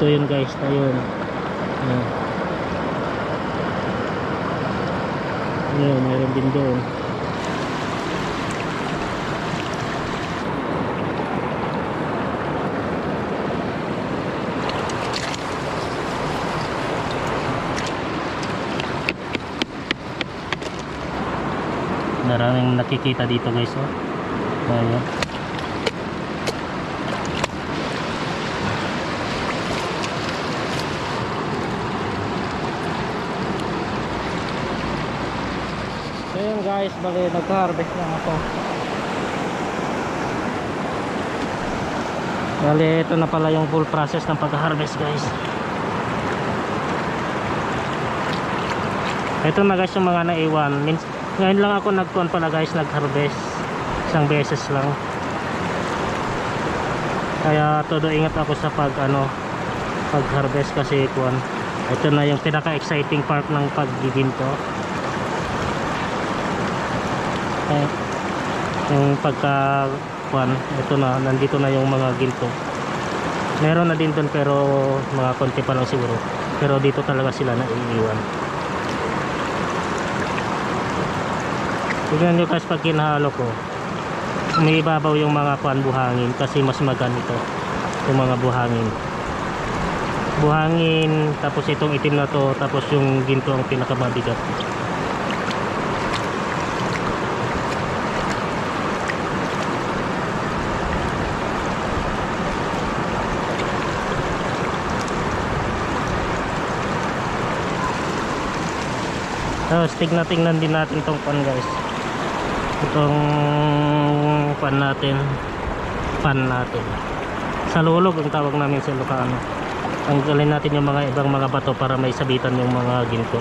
ito yun guys na yun Ayan. Ayan, meron din doon maraming nakikita dito guys oh. Ayan. So yun guys, bali nag-harvest na ako. Bali ito na pala yung full process ng pag-harvest guys. Ito na guys yung mga naiwan. Mins ngayon lang ako nagkuhan pala guys nag-harvest. Isang beses lang. Kaya todo ingat ako sa pag ano pag-harvest kasi kuhan. Ito na yung pinaka-exciting part ng paggiginto. Eh, yung pagka kuhan, ito na nandito na yung mga ginto. Meron na din doon pero mga konti pa lang siguro. Pero dito talaga sila na iiwan. Tignan nyo guys pag kinahalo ko umiibabaw yung mga kuan buhangin kasi mas maganito yung mga buhangin buhangin tapos itong itim na to tapos yung ginto ang pinakamabigat tapos tignan tignan din natin itong pan guys. Itong pan natin. Pan natin. Sa lulog ang tawag namin sa Ilocano. Tanggalin natin yung mga ibang mga bato para may sabitan yung mga ginto.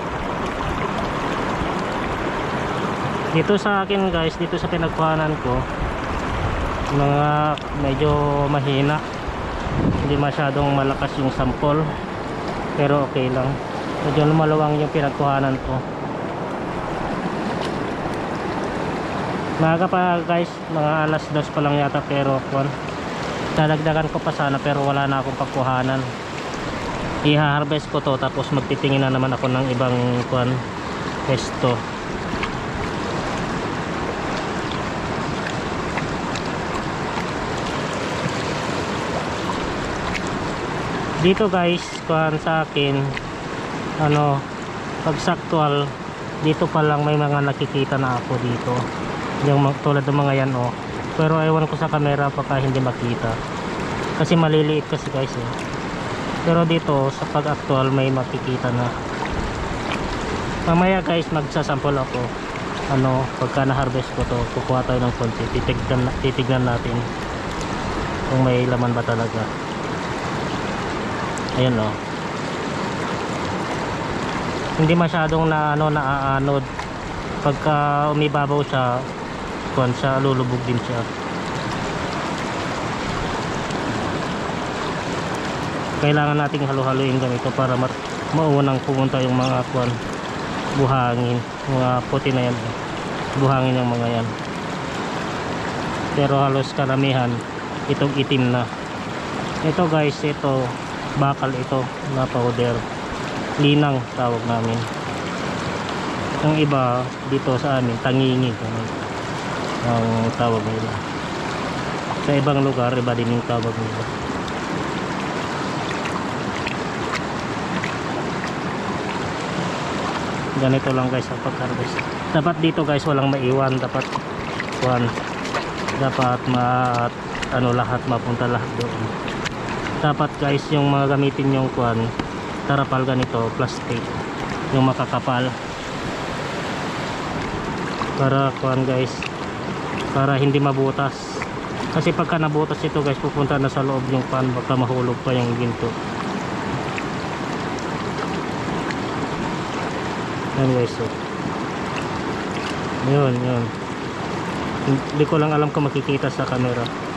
Dito sa akin guys dito sa pinagkuhanan ko mga medyo mahina. Hindi masyadong malakas yung sample pero okay lang. Medyo lumalawang yung pinagkuhanan ko Maaga pa guys, mga alas dos pa lang yata pero kwan. Dadagdagan ko pa sana pero wala na akong pagkuhanan. Iha-harvest ko to tapos magtitingin na naman ako ng ibang kwan pesto. Dito guys, kwan sa akin ano, pag saktual dito pa lang may mga nakikita na ako dito yung tulad ng mga yan oh. Pero ewan ko sa camera baka hindi makita. Kasi maliliit kasi guys eh. pero dito sa pag actual may makikita na. Mamaya guys magsasample ako. Ano pagka na harvest ko to kukuha tayo ng konti. Titignan, titignan natin kung may laman ba talaga. Ayun oh. Hindi masyadong na ano naaanod. Pagka umibabaw siya kuan siya lulubog din siya. Kailangan nating halu-haluin ganito para mat maunang pumunta yung mga kuan buhangin mga puti na yan. Buhangin yung mga yan. Pero halos karamihan itong itim na. Ito guys ito bakal ito na powder. Linang tawag namin. Yung iba dito sa amin tangingi ganun ang tawag nila. Sa ibang lugar iba din yung tawag nila. Ganito lang guys ang pag-harvest. Dapat dito guys walang maiwan. Dapat kuhan dapat ma ano lahat mapunta lahat doon. Dapat guys yung mga gamitin yung kuhan tarapal ganito plastic yung makakapal. Para kuhan guys para hindi mabutas. Kasi pagka nabutas ito guys pupunta na sa loob yung pan baka mahulog pa yung ginto. Yan guys so yun yun. Hindi ko lang alam kung makikita sa camera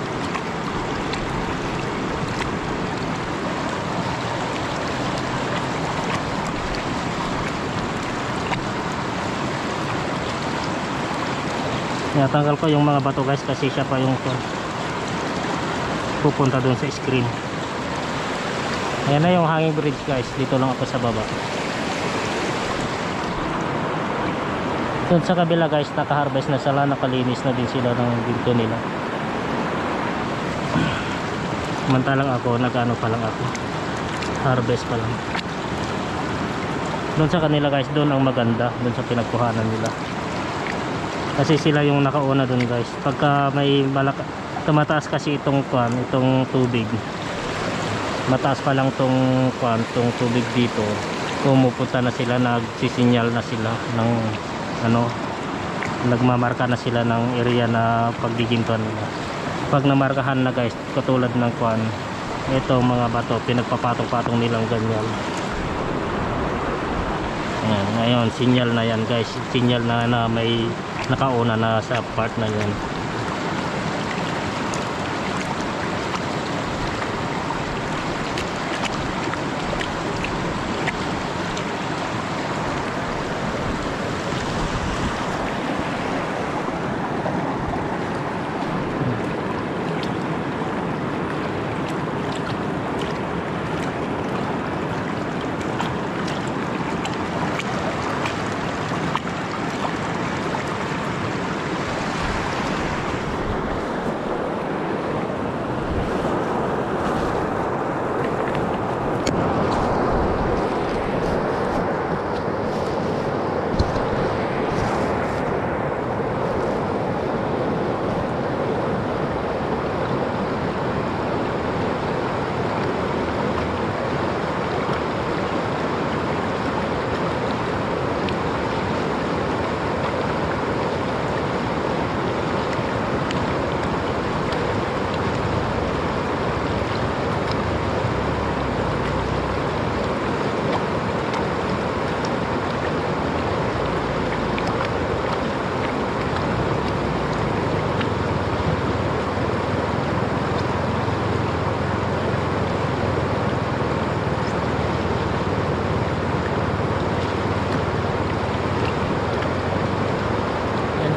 Natanggal ko yung mga bato guys kasi siya pa yung pupunta doon sa screen. Ayan na yung hanging bridge guys. Dito lang ako sa baba. Doon sa kabila guys, naka-harvest na sila, nakalinis na din sila ng ginto nila. Samantalang ako, nag-ano pa lang ako. Harvest pa lang. Doon sa kanila guys, doon ang maganda, doon sa pinagkuhanan nila. Kasi sila yung nakauna doon guys. Pagka may malaka tumataas kasi itong kwan, itong tubig. Mataas pa lang tong kwan, tong tubig dito. Pumupunta na sila, nagsisinyal na sila ng ano, nagmamarka na sila ng area na pagdigintuan nila. Pag namarkahan na guys, katulad ng kwan, ito mga bato, pinagpapatong-patong nilang ganyan. Ayan, ngayon, sinyal na yan guys. Sinyal na na may nakauna na sa part na yan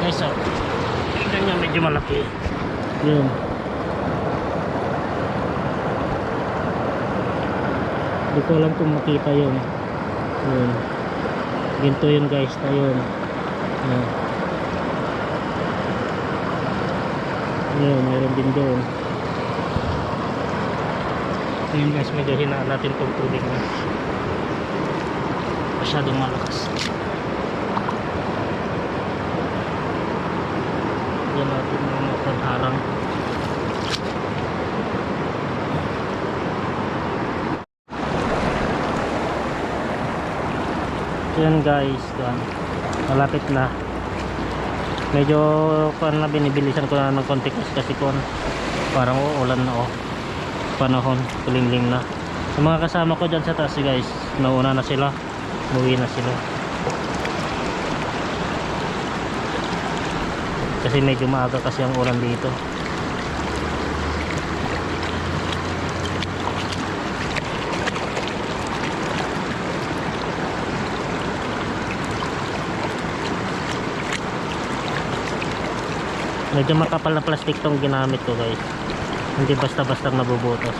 guys, oh. Tingnan nyo, medyo malaki. Yun. Hindi ko alam kung makita yun. Yun. Ginto yun guys, na yun. Yan. Yun, meron din doon. Yun guys, medyo hinaan natin itong tubig na. Masyadong malakas. Yan natin mga pagharang. Yan guys, yan. malapit na. Medyo pan na binibilisan ko na ng konti kasi kon parang uulan na oh. Panahon, kulingling na. Sa mga kasama ko dyan sa taas guys, nauna na sila. Umuwi na sila. kasi medyo maaga kasi ang ulan dito medyo makapal na plastic tong ginamit ko guys hindi basta basta nabubutas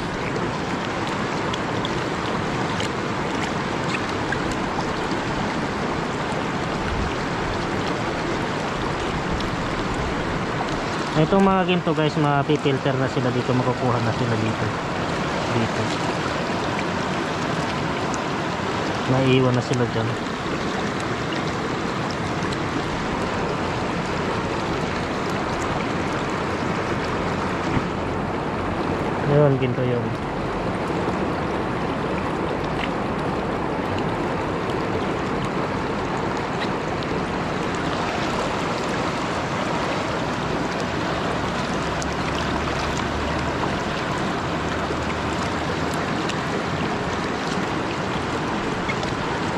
Itong mga ginto guys, mapipilter na sila dito, makukuha na sila dito. Dito. Naiiwan na sila dyan. Yun, ginto yun.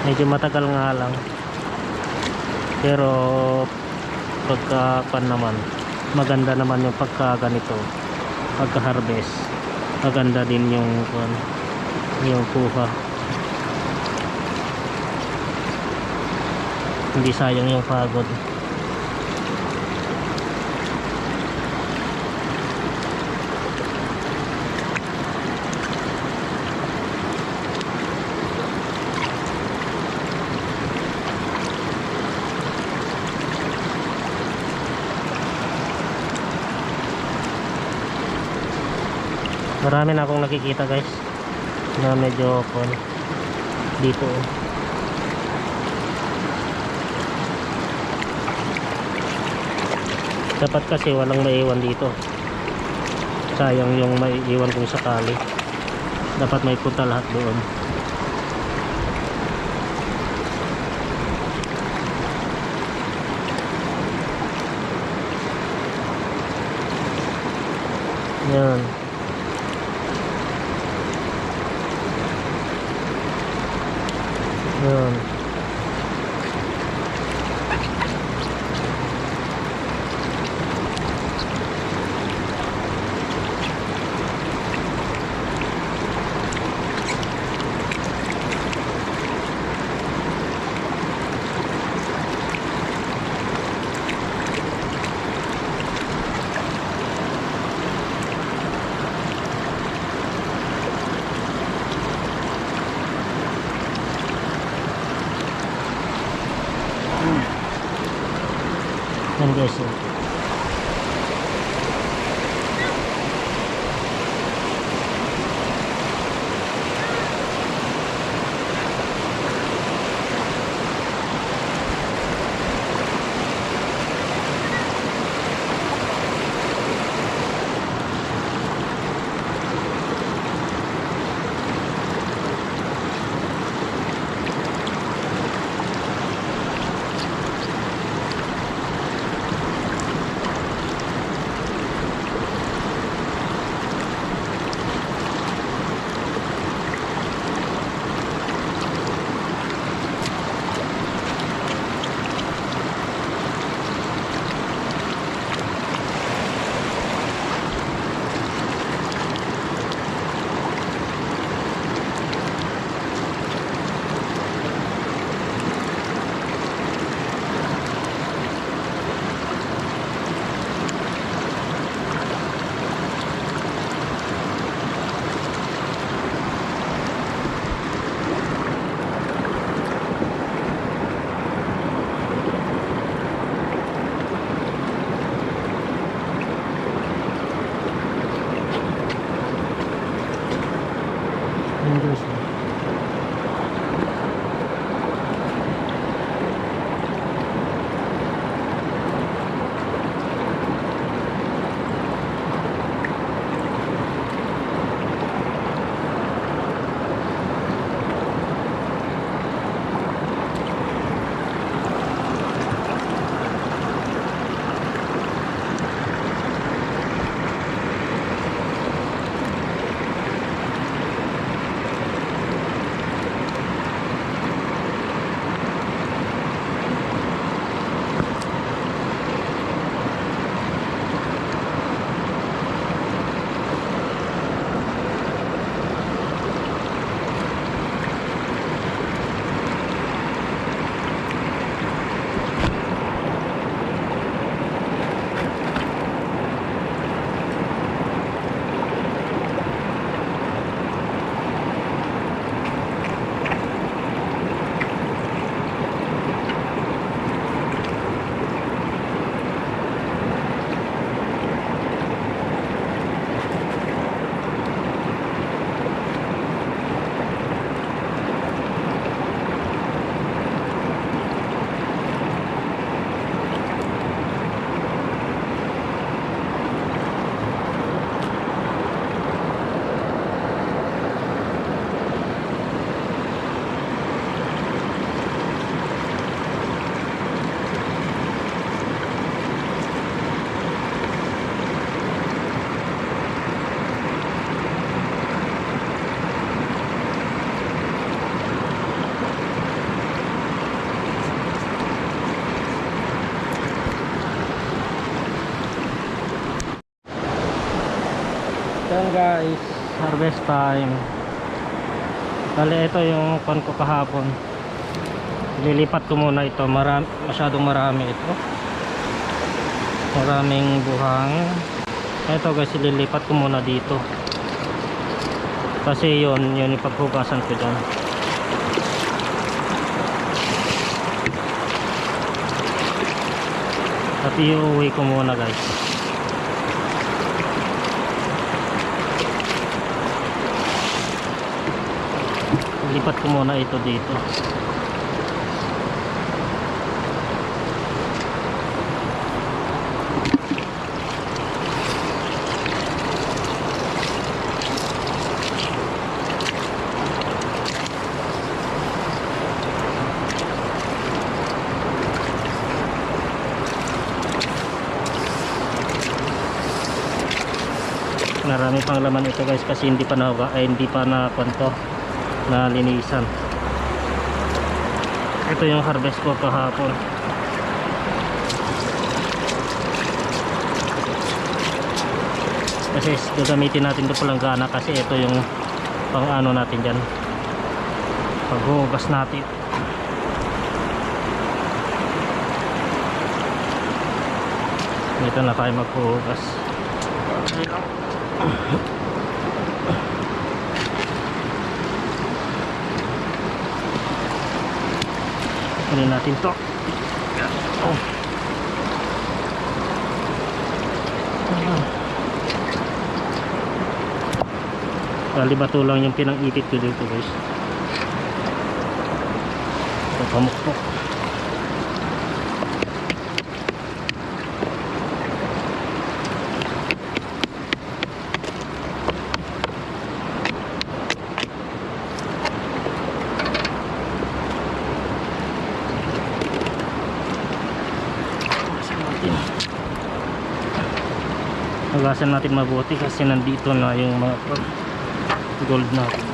medyo matagal nga lang pero pagka pan naman maganda naman yung pagka ganito pagka harvest maganda din yung pan, yung kuha. Hindi sayang yung pagod Marami na akong nakikita guys. Na medyo kon dito. oh. Dapat kasi walang maiwan dito. Sayang yung maiiwan kung sakali. Dapat may punta lahat doon. Yan. Yan guys. Yan guys, harvest time. Bale ito yung kon ko kahapon. Lilipat ko muna ito, marami, masyadong marami ito. Maraming buhang. Ito guys, lilipat ko muna dito. Kasi yun, yun yung paghugasan ko dyan. At iuwi ko muna guys. Lipat ko muna ito dito. Marami pang laman ito guys kasi hindi pa na ay hindi pa na kwanto na linisan. Ito yung harvest ko kahapon. Kasi gagamitin natin ito palanggana kasi ito yung pang ano natin dyan. Paghugas natin. Dito na tayo maghugas Kunin natin to. Oh. Bali bato lang yung pinang-ipit ko dito guys. Ito pamukpok. Hugasan natin. Hugasan natin mabuti kasi nandito na yung mga gold natin.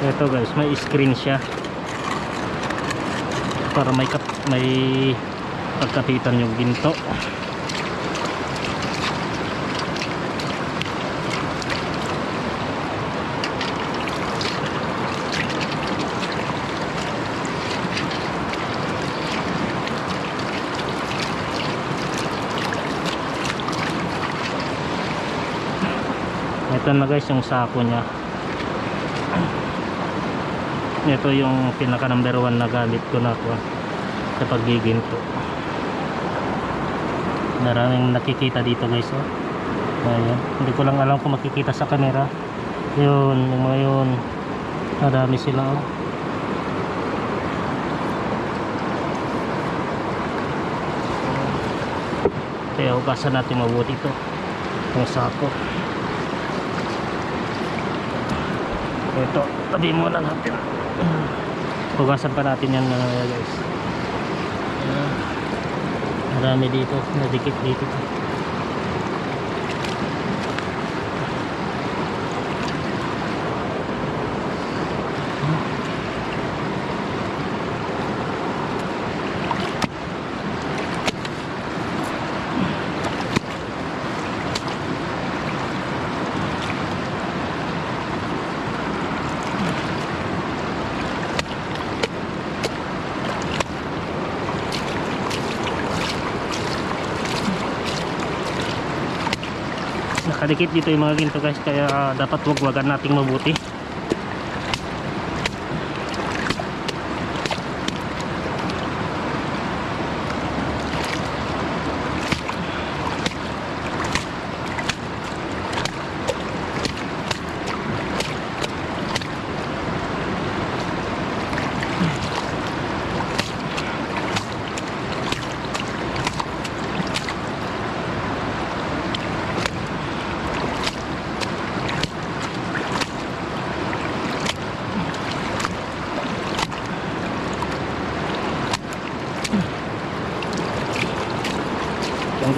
Ito guys, may screen siya. Para may kap may pagkapitan yung ginto. Ito na guys yung sako niya ito yung pinaka number one na gamit ko na ko sa paggiginto maraming nakikita dito guys oh. Ayan. hindi ko lang alam kung makikita sa camera yun yung mga yun marami sila oh. kaya hugasan natin mabuti ito yung sako ito. Tabi muna natin hugasan pa natin yan uh, guys. Marami dito. Nadikit dito nakadikit dito yung mga ginto guys. Kaya ah, dapat wagwagan nating mabuti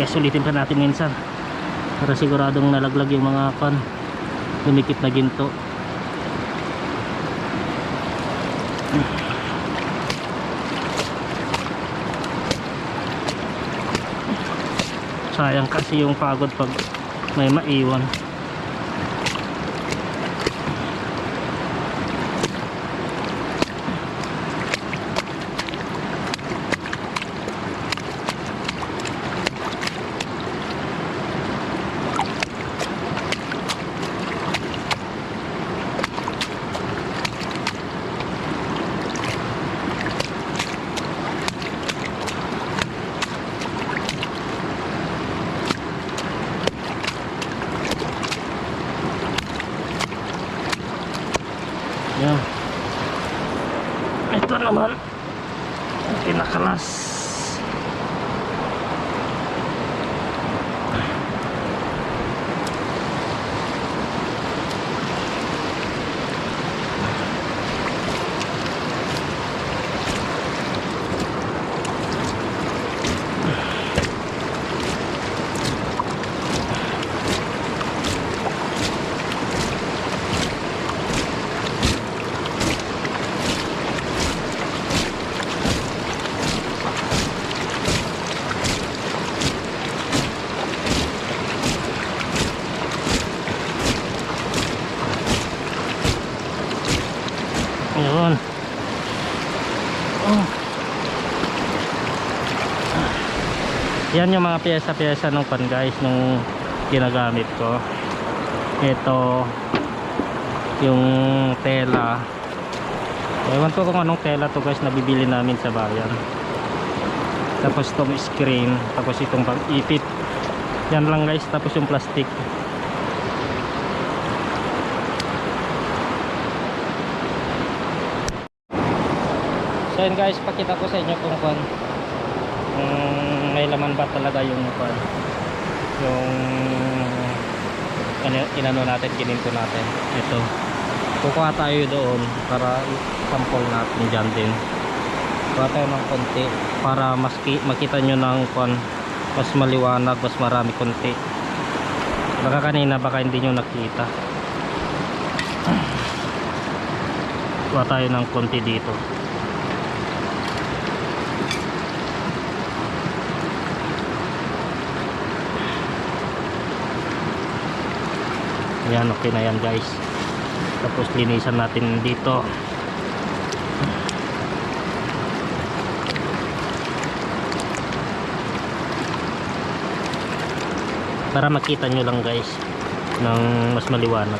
Guys, ulitin pa natin minsan. Para siguradong nalaglag yung mga kan lumikit na ginto. Sayang kasi yung pagod pag may maiwan. Yan yung mga pyesa-pyesa nung pan guys nung ginagamit ko. Ito yung tela. Ewan ko kung anong tela to guys nabibili namin sa bayan. Tapos itong screen, tapos itong pang-ipit. Yan lang guys, tapos yung plastic. So yun guys, pakita ko sa inyo kung kung may laman ba talaga yung kung yung ano, inano natin, kininto natin. Ito. Kukuha tayo doon para sample natin dyan din. Kuha tayo ng konti para mas ki- makita nyo ng kung mas maliwanag, mas marami konti. Baka kanina baka hindi nyo nakita. Kuha tayo ng konti dito. Ayan, okay na yan guys. Tapos linisan natin dito. Para makita nyo lang guys ng mas maliwanag.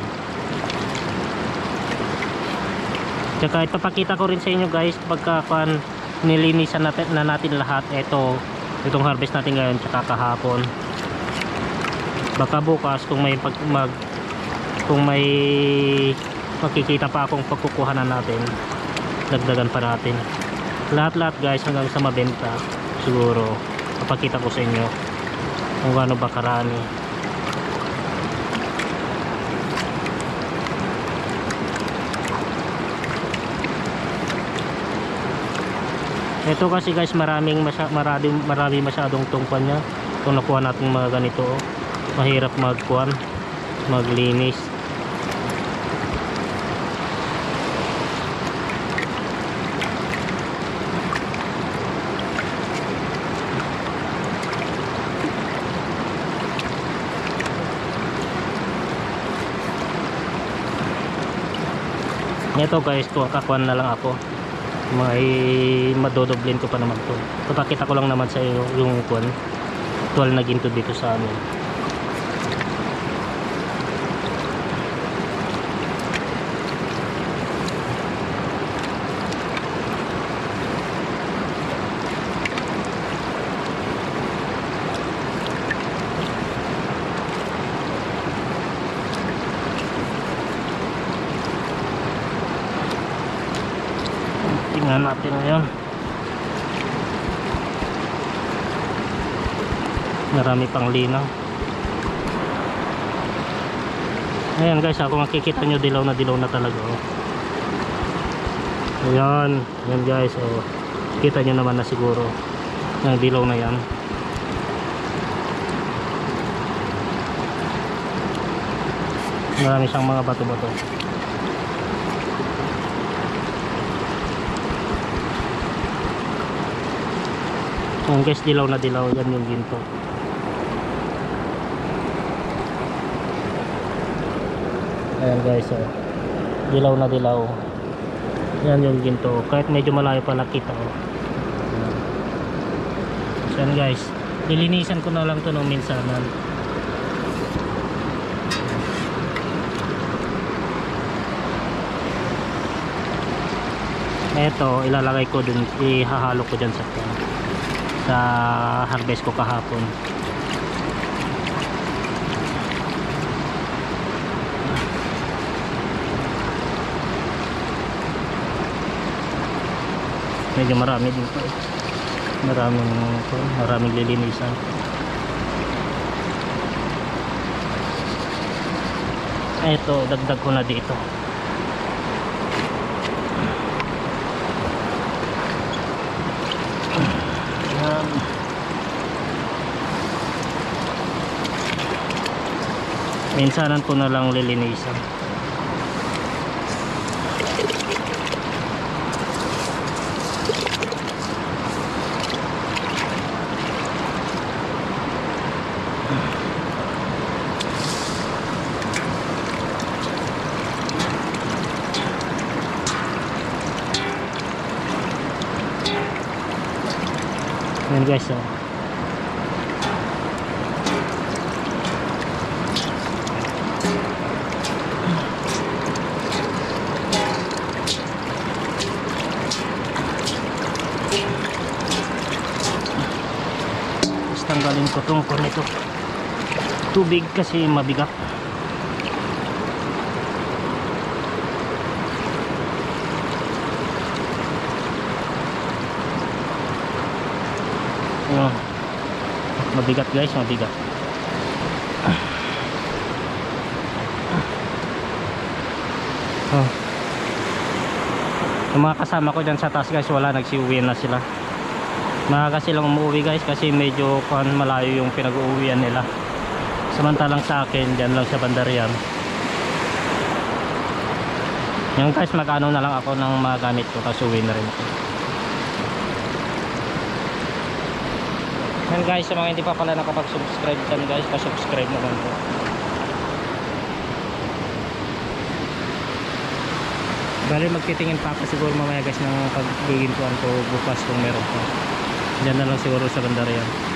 Tsaka ipapakita ko rin sa inyo guys pagka kan nilinisan natin na natin lahat ito itong harvest natin ngayon tsaka kahapon baka bukas kung may pag, mag kung may makikita pa akong pagkukuhanan natin dagdagan pa natin. Lahat lahat guys hanggang sa mabenta siguro papakita ko sa inyo kung gaano ba karami. Ito kasi guys maraming masya, marami, marami masyadong tungkwan niya. Kung nakuha natin mga ganito oh. mahirap magkuhan maglinis Ito guys, to kakuan na lang ako. May madodoblin ko pa naman to. Papakita ko lang naman sa iyo yung kuan. Tuwal na ginto dito sa amin. Tingnan natin ngayon. Marami pang linaw. Ayan guys, ako makikita nyo dilaw na dilaw na talaga. Oh. Ayan, ayan guys. Oh. Kita nyo naman na siguro. Ang dilaw na yan. Marami siyang mga bato-bato. Kung guys dilaw na dilaw, yan yung ginto. Ayan guys, oh. dilaw na dilaw. Yan yung ginto. Kahit medyo malayo pa nakita oh. Ayan. So guys, nilinisan ko na lang to nung minsanan. Ito, ilalagay ko dun, ihahalo ko dyan sa sa harvest ko kahapon. Medyo marami dito. eh. maraming maraming lilinisan eto dagdag ko na dito minsanan ko na lang lilinisan Yan guys, oh. Tubig kasi mabigat. Ayun. Mabigat guys, mabigat. Oh. Yung mga kasama ko dyan sa taas guys, wala nagsiuwi na sila. Maaga silang umuwi guys kasi medyo malayo yung pinag-uuwian nila. Samantalang sa akin, dyan lang sa bandarian. Yung guys, mag-ano na lang ako ng mga gamit ko, tapos na rin ako. Yan guys, sa mga hindi pa pala nakapag-subscribe dyan guys, pa-subscribe naman po. Bali magtitingin pa ako siguro mamaya guys ng pagbigintuan ko bukas kung meron pa. Diyan na lang siguro sa bandarian.